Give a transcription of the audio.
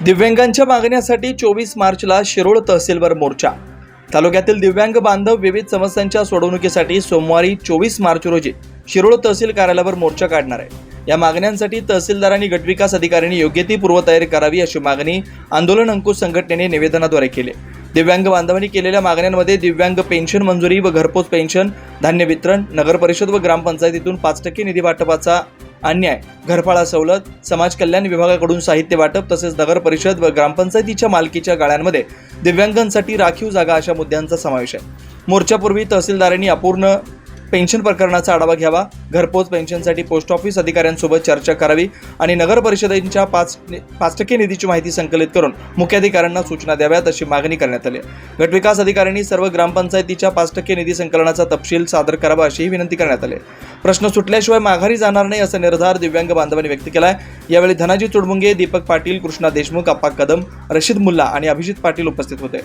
दिव्यांगांच्या मागण्यासाठी चोवीस मार्चला शिरोळ तहसीलवर मोर्चा. तालुक्यातील दिव्यांग बांधव विविध समस्यांच्या सोडवणुकीसाठी सोमवारी चोवीस मार्च रोजी शिरोळ तहसील कार्यालयावर मोर्चा काढणार आहे. या मागण्यांसाठी तहसीलदारांनी गटविकास अधिकाऱ्यांनी योग्य ती पूर्वतयारी करावी अशी मागणी आंदोलन अंकुश संघटनेने निवेदनाद्वारे केली. दिव्यांग बांधवांनी केलेल्या मागण्यांमध्ये दिव्यांग पेन्शन मंजुरी व घरपोच पेन्शन धान्य वितरण नगर परिषद व ग्रामपंचायतीतून पाच टक्के निधी वाटपाचा अन्याय. घरफाळा सवलत समाज कल्याण विभागाकडून साहित्य वाटप तसेच नगर परिषद व ग्रामपंचायतीच्या मालकीच्या गाळ्यांमध्ये दिव्यांगांसाठी राखीव जागा अशा मुद्द्यांचा समावेश आहे. मोर्चापूर्वी तहसीलदारांनी अपूर्ण पेन्शन प्रकरणाचा आढावा घ्यावा घरपोच पेन्शनसाठी पोस्ट ऑफिस अधिकाऱ्यांसोबत चर्चा करावी आणि नगर परिषदेच्या पाच पाच टक्के निधीची माहिती संकलित करून मुख्याधिकाऱ्यांना सूचना द्याव्यात अशी मागणी करण्यात आली गटविकास अधिकाऱ्यांनी सर्व ग्रामपंचायतीच्या पाच टक्के निधी संकलनाचा तपशील सादर करावा अशीही विनंती करण्यात आली प्रश्न सुटल्याशिवाय माघारी जाणार नाही असा निर्धार दिव्यांग बांधवांनी व्यक्त केला आहे यावेळी धनाजी चुडमुंगे दीपक पाटील कृष्णा देशमुख अप्पा कदम रशीद मुल्ला आणि अभिजित पाटील उपस्थित होते.